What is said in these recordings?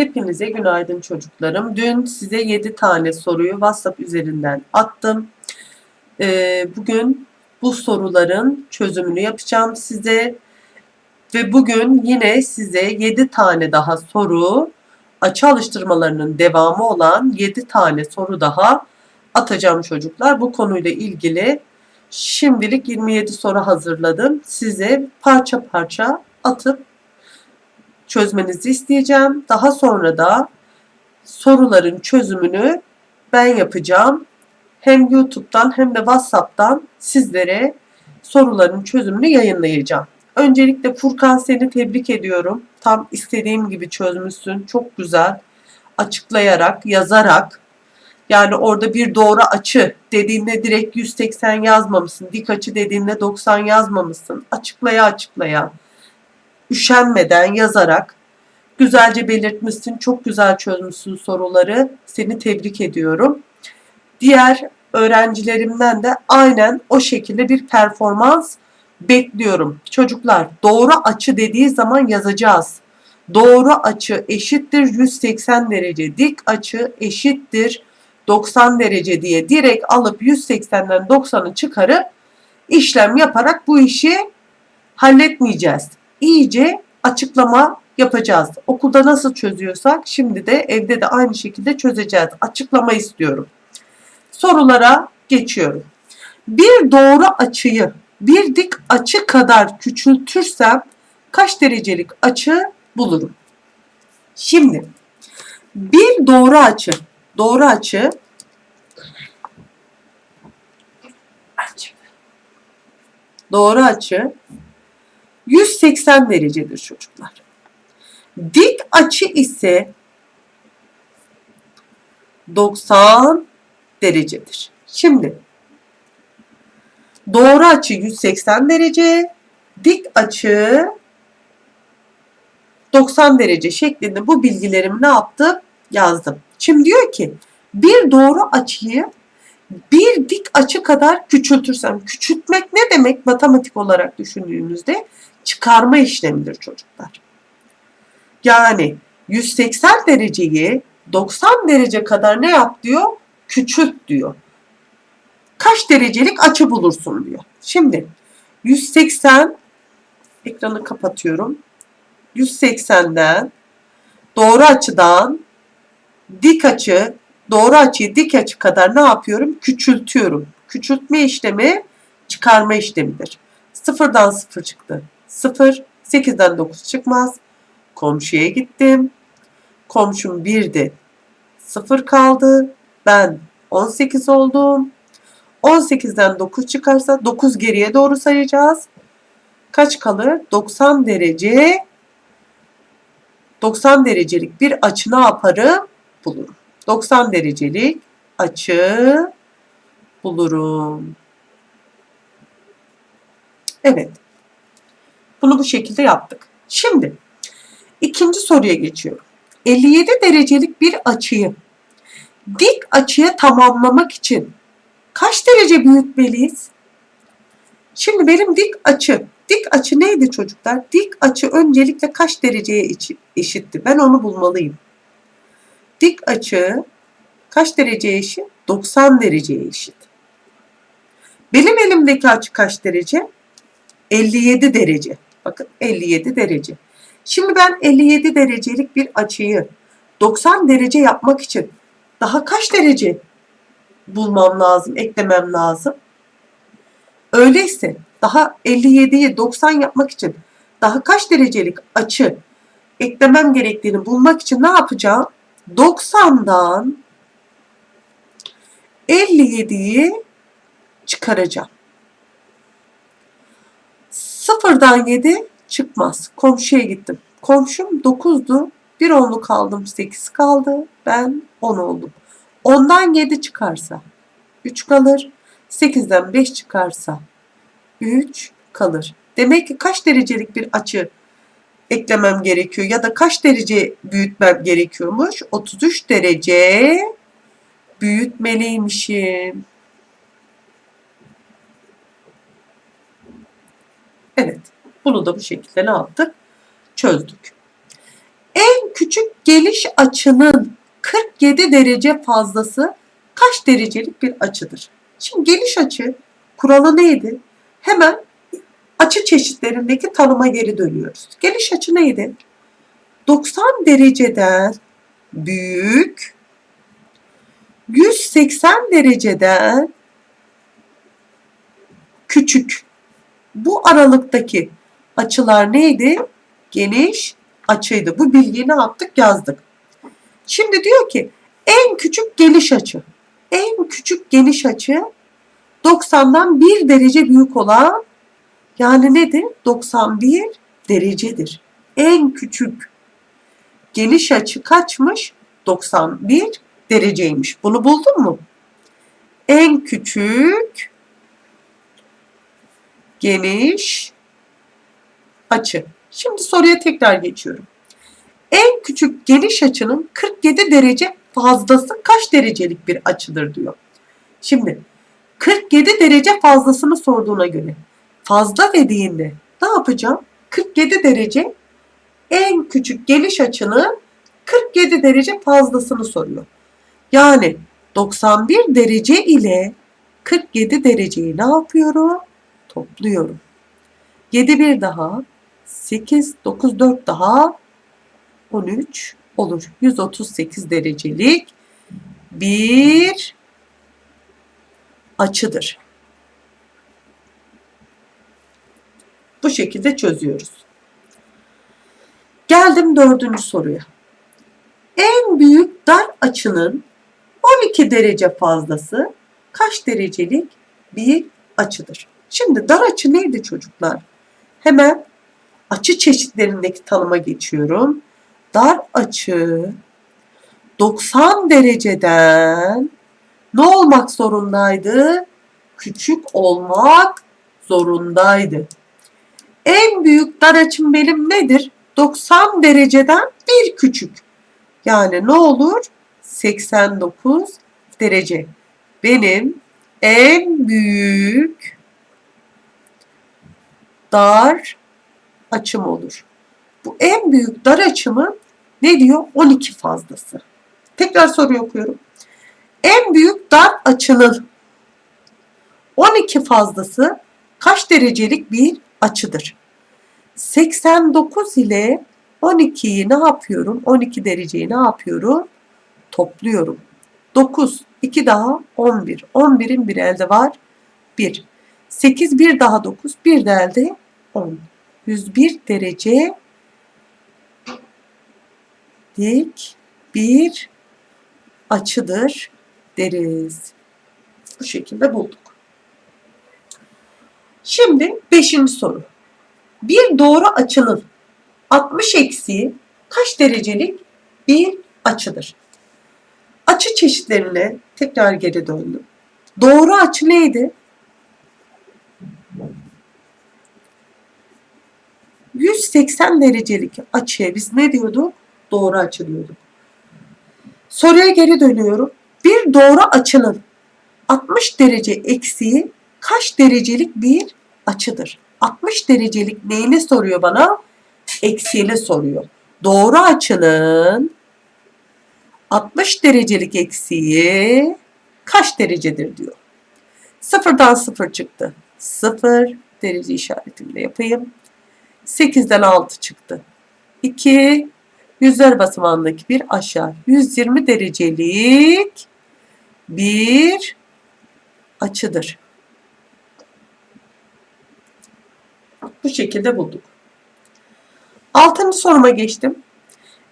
Hepinize günaydın çocuklarım. Dün size 7 tane soruyu WhatsApp üzerinden attım. Ee, bugün bu soruların çözümünü yapacağım size. Ve bugün yine size 7 tane daha soru, açı alıştırmalarının devamı olan 7 tane soru daha atacağım çocuklar. Bu konuyla ilgili şimdilik 27 soru hazırladım. Size parça parça atıp çözmenizi isteyeceğim. Daha sonra da soruların çözümünü ben yapacağım. Hem YouTube'dan hem de WhatsApp'tan sizlere soruların çözümünü yayınlayacağım. Öncelikle Furkan seni tebrik ediyorum. Tam istediğim gibi çözmüşsün. Çok güzel. Açıklayarak, yazarak. Yani orada bir doğru açı dediğinde direkt 180 yazmamışsın. Dik açı dediğinde 90 yazmamışsın. Açıklaya açıklaya üşenmeden yazarak güzelce belirtmişsin. Çok güzel çözmüşsün soruları. Seni tebrik ediyorum. Diğer öğrencilerimden de aynen o şekilde bir performans bekliyorum. Çocuklar doğru açı dediği zaman yazacağız. Doğru açı eşittir 180 derece. Dik açı eşittir 90 derece diye direkt alıp 180'den 90'ı çıkarıp işlem yaparak bu işi halletmeyeceğiz. İyice açıklama yapacağız. Okulda nasıl çözüyorsak şimdi de evde de aynı şekilde çözeceğiz. Açıklama istiyorum. Sorulara geçiyorum. Bir doğru açıyı bir dik açı kadar küçültürsem kaç derecelik açı bulurum? Şimdi bir doğru açı, doğru açı doğru açı 180 derecedir çocuklar. Dik açı ise 90 derecedir. Şimdi doğru açı 180 derece, dik açı 90 derece şeklinde bu bilgilerimi ne yaptım? Yazdım. Şimdi diyor ki bir doğru açıyı bir dik açı kadar küçültürsem, küçültmek ne demek matematik olarak düşündüğünüzde? Çıkarma işlemidir çocuklar. Yani 180 dereceyi 90 derece kadar ne yap diyor? Küçült diyor. Kaç derecelik açı bulursun diyor. Şimdi 180 ekranı kapatıyorum. 180'den doğru açıdan dik açı doğru açıyı dik açı kadar ne yapıyorum? Küçültüyorum. Küçültme işlemi çıkarma işlemidir. Sıfırdan sıfır çıktı. Sıfır. Sekizden dokuz çıkmaz. Komşuya gittim. Komşum birdi. Sıfır kaldı. Ben 18 oldum. 18'den 9 çıkarsa 9 geriye doğru sayacağız. Kaç kalır? 90 derece 90 derecelik bir açı ne yaparım? Bulurum. 90 derecelik açı bulurum. Evet. Bunu bu şekilde yaptık. Şimdi ikinci soruya geçiyorum. 57 derecelik bir açıyı dik açıya tamamlamak için kaç derece büyütmeliyiz? Şimdi benim dik açı, dik açı neydi çocuklar? Dik açı öncelikle kaç dereceye eşitti? Ben onu bulmalıyım. Dik açı kaç dereceye eşit? 90 dereceye eşit. Benim elimdeki açı kaç derece? 57 derece. Bakın 57 derece. Şimdi ben 57 derecelik bir açıyı 90 derece yapmak için daha kaç derece bulmam lazım, eklemem lazım? Öyleyse daha 57'yi 90 yapmak için daha kaç derecelik açı eklemem gerektiğini bulmak için ne yapacağım? 90'dan 57'yi çıkaracağım. Sıfırdan 7 çıkmaz. Komşuya gittim. Komşum 9'du. Bir onluk aldım 8 kaldı. Ben 10 oldum. 10'dan 7 çıkarsa 3 kalır. 8'den 5 çıkarsa 3 kalır. Demek ki kaç derecelik bir açı eklemem gerekiyor ya da kaç derece büyütmem gerekiyormuş? 33 derece büyütmeliymişim. Evet. Bunu da bu şekilde ne yaptık? Çözdük. En küçük geliş açının 47 derece fazlası kaç derecelik bir açıdır? Şimdi geliş açı kuralı neydi? Hemen açı çeşitlerindeki tanıma geri dönüyoruz. Geliş açı neydi? 90 dereceden büyük 180 dereceden küçük. Bu aralıktaki açılar neydi? Geniş açıydı. Bu bilgiyi ne yaptık? Yazdık. Şimdi diyor ki en küçük geniş açı. En küçük geniş açı 90'dan 1 derece büyük olan yani nedir? 91 derecedir. En küçük geniş açı kaçmış? 91 dereceymiş. Bunu buldun mu? En küçük geniş açı. Şimdi soruya tekrar geçiyorum. En küçük geniş açının 47 derece fazlası kaç derecelik bir açıdır diyor. Şimdi 47 derece fazlasını sorduğuna göre fazla dediğinde ne yapacağım? 47 derece en küçük geniş açının 47 derece fazlasını soruyor. Yani 91 derece ile 47 dereceyi ne yapıyorum? Topluyorum. 7 bir daha 8 9 4 daha 13 olur. 138 derecelik bir açıdır. Bu şekilde çözüyoruz. Geldim dördüncü soruya. En büyük dar açının 12 derece fazlası kaç derecelik bir açıdır? Şimdi dar açı neydi çocuklar? Hemen açı çeşitlerindeki tanıma geçiyorum. Dar açı 90 dereceden ne olmak zorundaydı? Küçük olmak zorundaydı. En büyük dar açım benim nedir? 90 dereceden bir küçük. Yani ne olur? 89 derece. Benim en büyük dar açım olur. Bu en büyük dar açımın ne diyor? 12 fazlası. Tekrar soruyu okuyorum. En büyük dar açının 12 fazlası kaç derecelik bir açıdır? 89 ile 12'yi ne yapıyorum? 12 dereceyi ne yapıyorum? Topluyorum. 9, 2 daha 11. 11'in bir elde var. 1. 8, 1 daha 9. 1 de elde 10. 101 derece dik bir açıdır deriz. Bu şekilde bulduk. Şimdi beşinci soru. Bir doğru açının 60 eksiği kaç derecelik bir açıdır? Açı çeşitlerine tekrar geri döndüm. Doğru açı neydi? 180 derecelik açıya biz ne diyorduk? Doğru açı diyorduk. Soruya geri dönüyorum. Bir doğru açının 60 derece eksiği kaç derecelik bir açıdır? 60 derecelik neyini soruyor bana? Eksiğini soruyor. Doğru açının 60 derecelik eksiği kaç derecedir diyor. Sıfırdan sıfır çıktı. Sıfır derece işaretini de yapayım. 8'den 6 çıktı. 2 yüzler basamağındaki bir aşağı. 120 derecelik bir açıdır. Bu şekilde bulduk. Altıncı soruma geçtim.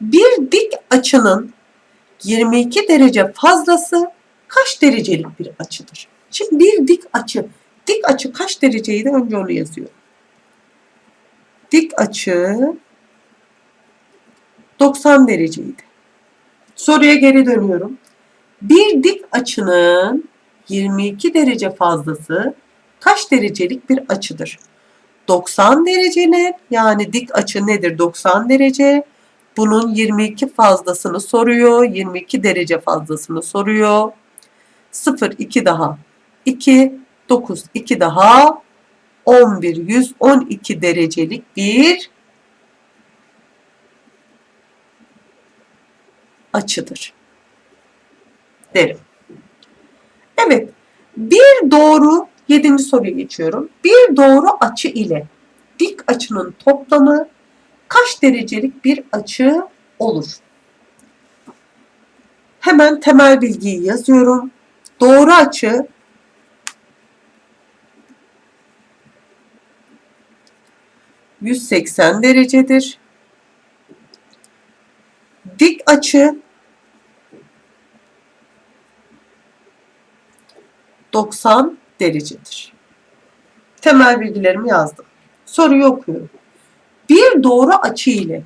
Bir dik açının 22 derece fazlası kaç derecelik bir açıdır? Şimdi bir dik açı. Dik açı kaç dereceydi? Önce onu yazıyorum. Dik açı 90 dereceydi. Soruya geri dönüyorum. Bir dik açının 22 derece fazlası kaç derecelik bir açıdır? 90 derecenin yani dik açı nedir? 90 derece. Bunun 22 fazlasını soruyor. 22 derece fazlasını soruyor. 0 2 daha 2 9 2 daha 11 112 derecelik bir açıdır. Derim. Evet. Bir doğru, yedinci soruya geçiyorum. Bir doğru açı ile dik açının toplamı kaç derecelik bir açı olur? Hemen temel bilgiyi yazıyorum. Doğru açı ...180 derecedir. Dik açı 90 derecedir. Temel bilgilerimi yazdım. Soruyu okuyorum. Bir doğru açı ile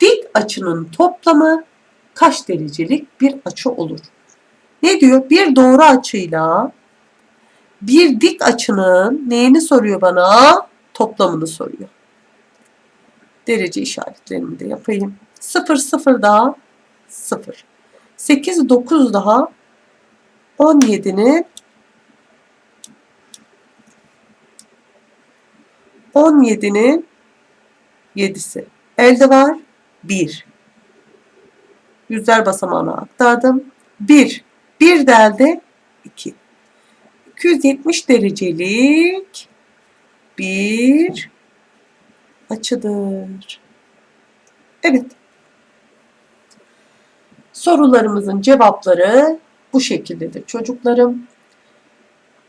dik açının toplamı kaç derecelik bir açı olur? Ne diyor? Bir doğru açıyla bir dik açının neyini soruyor bana? Toplamını soruyor. Derece işaretlerimi de yapayım. 0 0 daha 0. 8 9 daha 17'nin 17'nin 7'si. Elde var 1. Yüzler basamağına aktardım. 1. 1 de elde 2. 270 derecelik bir açıdır. Evet. Sorularımızın cevapları bu şekildedir çocuklarım.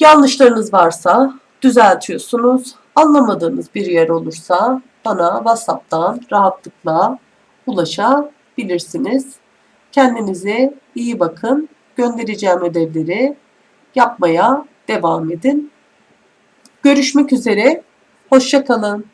Yanlışlarınız varsa düzeltiyorsunuz. Anlamadığınız bir yer olursa bana WhatsApp'tan rahatlıkla ulaşabilirsiniz. Kendinize iyi bakın. Göndereceğim ödevleri yapmaya devam edin. Görüşmek üzere. Hoşça kalın.